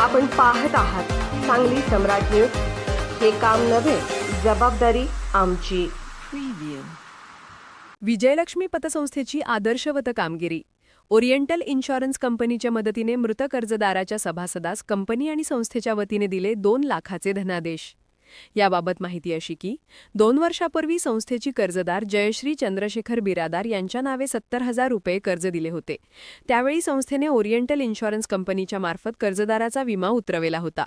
आपण पाहत आहात सांगली सम्राट न्यूज. हे काम नव्हे जबाबदारी आमची. विजयलक्ष्मी पतसंस्थेची आदर्शवत कामगिरी. ओरिएंटल इन्शुरन्स कंपनीच्या मदतीने मृत कर्जदाराच्या सभासदास कंपनी आणि संस्थेच्या वतीने दिले दोन लाखाचे धनादेश. याबाबत माहिती अशी की दोन वर्षापूर्वी संस्थेची कर्जदार जयश्री चंद्रशेखर बिरादार यांच्या नावे सत्तर हजार रुपये कर्ज दिले होते. त्यावेळी संस्थेने ओरिएंटल इन्शुरन्स कंपनीच्या मार्फत कर्जदाराचा विमा उतरवेला होता.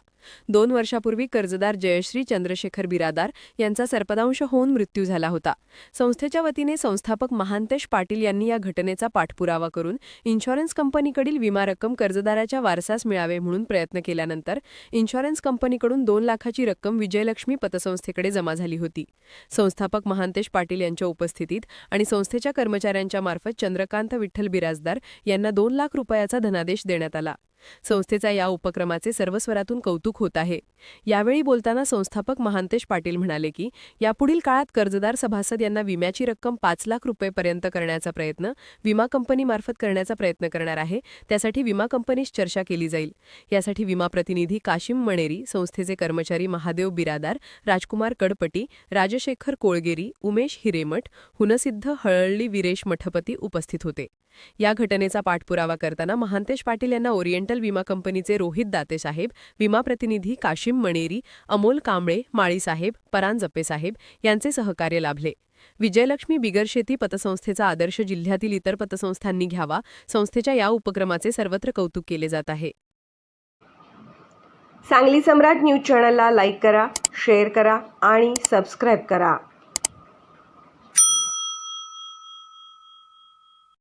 दोन वर्षापूर्वी कर्जदार जयश्री चंद्रशेखर बिरादार यांचा सर्पदांश होऊन मृत्यू झाला होता. संस्थेच्या वतीने संस्थापक महांतेश पाटील यांनी या घटनेचा पाठपुरावा करून इन्शुरन्स कंपनीकडील विमा रक्कम कर्जदाराच्या वारसास मिळावे म्हणून प्रयत्न केल्यानंतर इन्शुरन्स कंपनीकडून दोन लाखाची रक्कम विजयलक्ष्मी पतसंस्थेकडे जमा झाली होती. संस्थापक महांतेश पाटील यांच्या उपस्थितीत आणि संस्थेच्या कर्मचाऱ्यांच्या मार्फत चंद्रकांत विठ्ठल बिराजदार यांना दोन लाख रुपयाचा धनादेश देण्यात आला. संस्थेचा या उपक्रमाचे सर्वस्वरातून कौतुक होत आहे. यावेळी बोलताना संस्थापक महांतेश पाटील म्हणाले की यापुढील काळात कर्जदार सभासद यांना विम्याची रक्कम पाच लाख रुपयेपर्यंत करण्याचा प्रयत्न विमा कंपनीमार्फत करण्याचा प्रयत्न करणार आहे त्यासाठी विमा कंपनीस चर्चा केली जाईल. यासाठी विमा प्रतिनिधी काशिम मणेरी संस्थेचे कर्मचारी महादेव बिरादार राजकुमार कडपटी राजशेखर कोळगेरी उमेश हिरेमठ हुनसिद्ध हळळी विरेश मठपती उपस्थित होते. या घटनेचा पाठपुरावा करताना महांतेश पाटील यांना ओरिएंटल विमा कंपनीचे रोहित दाते साहेब विमा प्रतिनिधी काशिम मणेरी अमोल कांबळे माळीसाहेब परांजप्पे साहेब यांचे सहकार्य लाभले. विजयलक्ष्मी बिगरशेती पतसंस्थेचा आदर्श जिल्ह्यातील इतर पतसंस्थांनी घ्यावा संस्थेच्या या उपक्रमाचे सर्वत्र कौतुक केले जात आहे. सांगली सम्राट न्यूज चॅनलला लाईक करा शेअर करा आणि सबस्क्राईब करा.